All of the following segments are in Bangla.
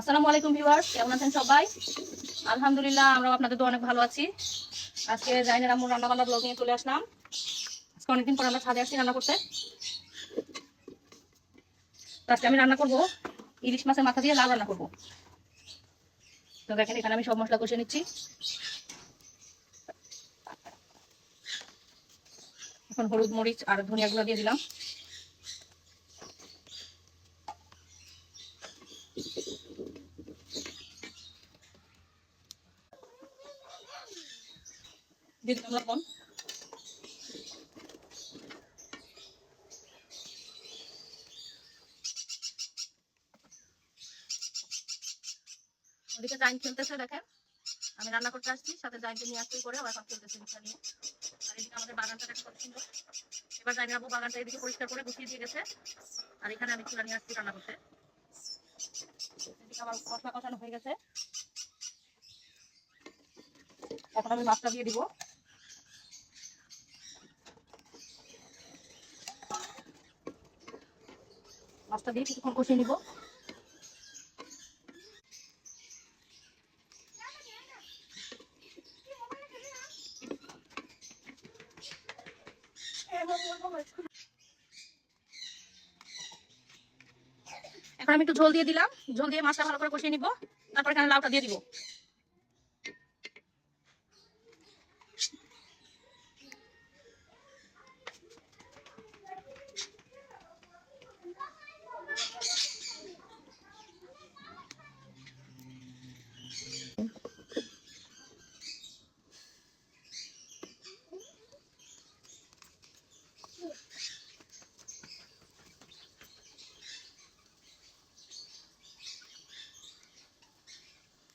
আসসালামু আলাইকুম ভিউয়ার্স, কেমন আছেন সবাই? আলহামদুলিল্লাহ আমরা আপনাদের তো অনেক ভালো আছি। আজকে জাইনের আম্মুর রান্না বান্না ব্লগ নিয়ে চলে আসলাম। আজকে অনেকদিন পর আমরা ছাদে আসছি রান্না করতে। আজকে আমি রান্না করব ইলিশ মাছের মাথা দিয়ে লাল রান্না করব। তো দেখেন, এখানে আমি সব মশলা কষে নিচ্ছি। এখন হলুদ, মরিচ আর ধনিয়া গুঁড়া দিয়ে দিলাম। ওদিকে জাইন খেলতেছে, দেখেন। আমি রান্না করতে আসছি, সাথে জাইনকে নিয়ে আসতেই করে, আবার এখন খেলতেছে রিক্সা নিয়ে। আর এদিকে আমাদের বাগানটা দেখেন কত সুন্দর। এবার জাইনের আবু বাগানটা এদিকে পরিষ্কার করে গুছিয়ে দিয়ে গেছে। আর এখানে আমি চুলা নিয়ে আসছি রান্না করতে। এদিকে আমার মশলা কষানো হয়ে গেছে। এখন আমি মাছটা দিয়ে দিব। মাছটা দিয়ে কিছুক্ষণ কষিয়ে নিব। এখন আমি একটু ঝোল দিয়ে দিলাম। ঝোল দিয়ে মাছটা ভালো করে কষিয়ে নিব। তারপর এখানে লাউটা দিয়ে দিব।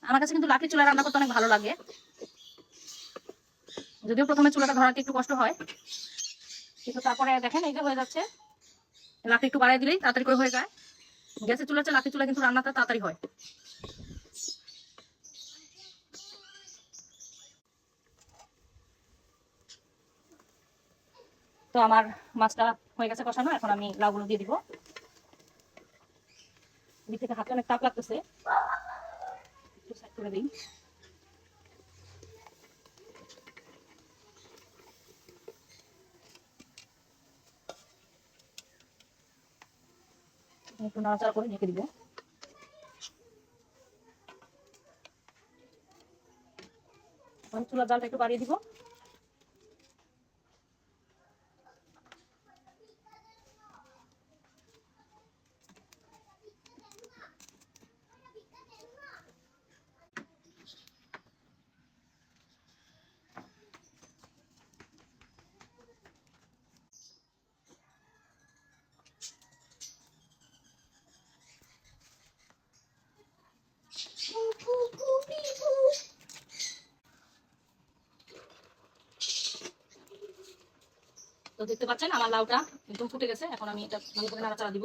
আমার কাছে কিন্তু লাকড়ি চুলা রান্না করতে অনেক ভালো লাগে। যদিও প্রথমে চুলাটা ধরাতে একটু কষ্ট হয়। কিন্তু তারপরে দেখেন, এই যে হয়ে যাচ্ছে। লাকড়ি একটু বাড়াই দিলেই তাড়াতাড়ি করে হয়ে যায়। গ্যাসের চুলা লাকড়ি চুলা কিন্তু রান্নাটা তাড়াতাড়ি হয়। তো আমার মাছটা হয়ে গেছে কষানো, এখন আমি লাউগুলো দিয়ে দিব। এদিক থেকে হাতে অনেক তাপ লাগতেছে। সাইড করে দিই একটু নাড়াচাড়া করে ঢেকে দিব। চুলার জালটা একটু বাড়িয়ে দিব তো দেখতে পাচ্ছেন আমার লাউটা একদম ফুটে গেছে। এখন আমি এটা ভালো করে নাড়াচাড়া দিব।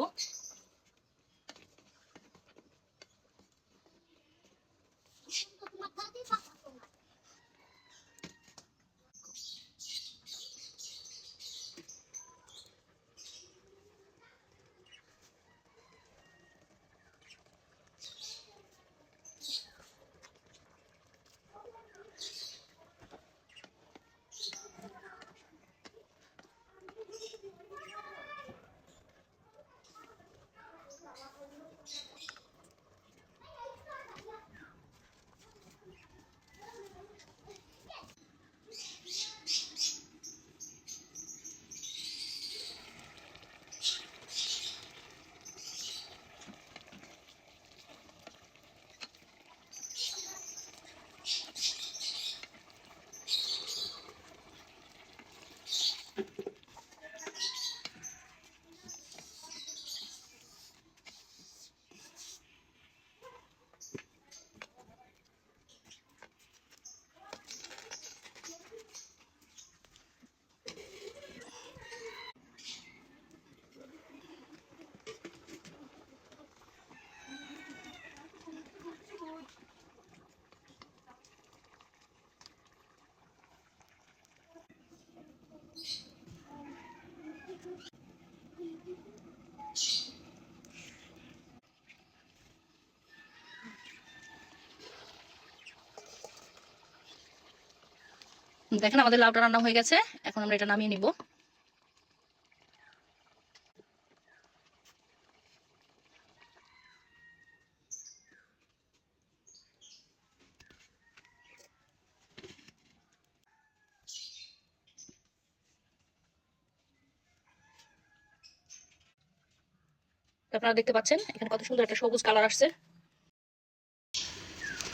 দেখেন আমাদের লাউটা রান্না হয়ে গেছে। এখন আমরা এটা নামিয়ে নিব। আপনারা দেখতে পাচ্ছেন, এখানে কত সুন্দর একটা সবুজ কালার আসছে।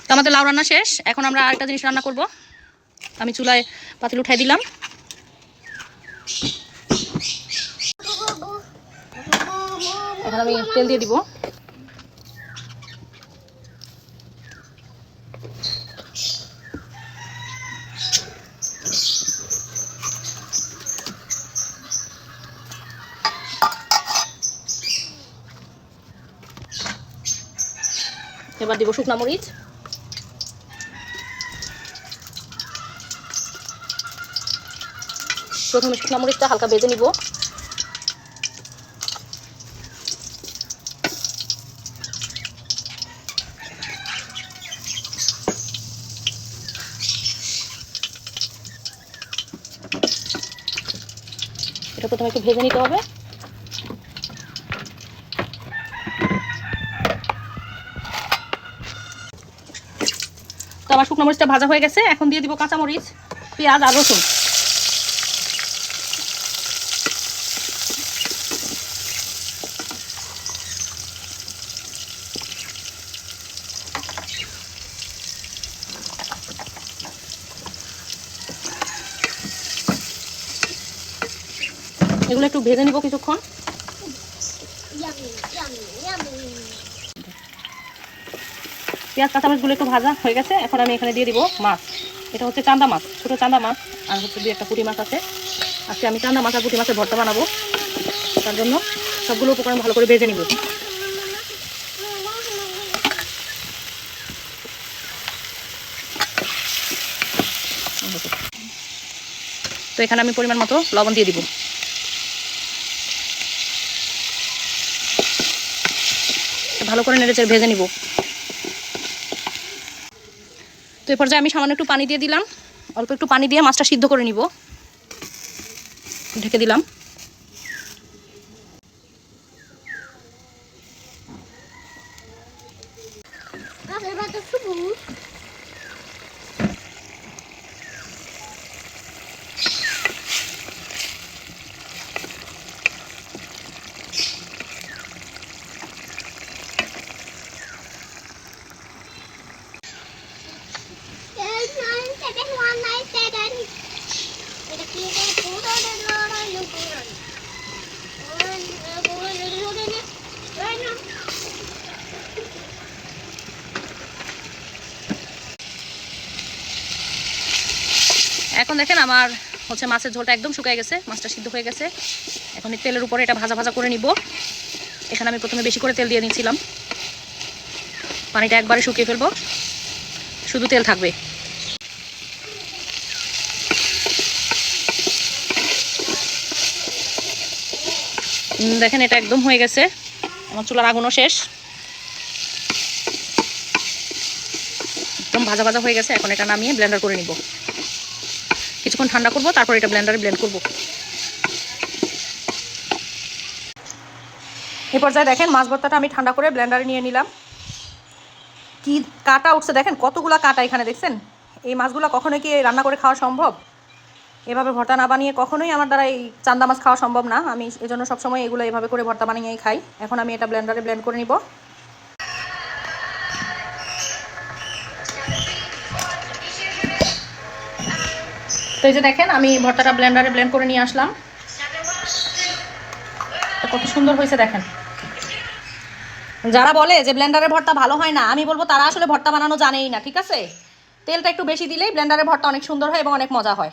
তো আমাদের লাউ রান্না শেষ। এখন আমরা আরেকটা জিনিস রান্না করব। আমি চুলায় পাতিল উঠাই দিলাম। এখন আমি তেল দিয়ে দিব। এবার দিব শুকনা মরিচ। প্রথমে শুকনা মরিচটা হালকা ভেজে নিব। এটা প্রথমে একটু ভেজে নিতে হবে। তো আমার শুকনো মরিচটা ভাজা হয়ে গেছে। এখন দিয়ে দিব কাঁচামরিচ, পেঁয়াজ আর রসুন। এগুলো একটু ভেজে নিব কিছুক্ষণ. পেঁয়াজ, কাঁচামরিচগুলো একটু ভাজা হয়ে গেছে, এখন আমি এখানে দিয়ে দিব মাছ। এটা হচ্ছে চান্দা মাছ, ছোটো চান্দা মাছ, আর হচ্ছে দুই একটা পুঁটি মাছ আছে। আজকে আমি চান্দা মাছ আর পুঁটি মাছের ভর্তা বানাবো। তার জন্য সবগুলো উপকরণ ভালো করে ভেজে নিব। তো এখানে আমি পরিমাণ মতো লবণ দিয়ে দিব। ভালো করে নেড়েচেড়ে ভেজে নিব। তো এই পর্যায়ে আমি সামান্য একটু পানি দিয়ে দিলাম, অল্প একটু পানি দিয়ে মাছটা সিদ্ধ করে নিব। ঢেকে দিলাম। দেখেন আমার হচ্ছে মাছের ঝোলটা একদম শুকিয়ে গেছে, মাছটা সিদ্ধ হয়ে গেছে। এখন এই তেলের উপরে এটা ভাজা ভাজা করে নিব। এখানে আমি প্রথমে বেশি করে তেল দিয়ে নিয়েছিলাম পানিটা একবারে শুকিয়ে ফেলব। শুধু তেল থাকবে। দেখেন এটা একদম হয়ে গেছে। আমার চুলার আগুনও শেষ। একদম ভাজা ভাজা হয়ে গেছে। এখন এটা নামিয়ে ব্লেন্ডার করে নিব। কিছুক্ষণ ঠান্ডা করব, তারপর এটা ব্লেন্ডারে ব্লেন্ড করব। এই পর্যায়ে দেখেন মাছ ভর্তাটা আমি ঠান্ডা করে ব্লেন্ডারে নিয়ে নিলাম। কি কাটা উঠছে দেখেন, কতগুলা কাটা এখানে দেখছেন? এই মাছগুলো কখনোই কি রান্না করে খাওয়া সম্ভব? এভাবে ভর্তা না বানিয়ে কখনোই আমার দ্বারা এই চান্দা মাছ খাওয়া সম্ভব না। আমি এজন্য সবসময় এগুলো এভাবে করে ভর্তা বানিয়েই খাই। এখন আমি এটা ব্লেন্ডারে ব্লেন্ড করে নিব। এই যে দেখেন, আমি ভর্তাটা ব্লেন্ডারে ব্লেন্ড করে নিয়ে আসলাম। কত সুন্দর হয়েছে দেখেন। যারা বলে যে ব্লেন্ডারের ভর্তা ভালো হয় না, আমি বলব তারা আসলে ভর্তা বানানো জানেই না, ঠিক আছে? তেলটা একটু বেশি দিলেই ব্লেন্ডারের ভর্তা অনেক সুন্দর হয় এবং অনেক মজা হয়।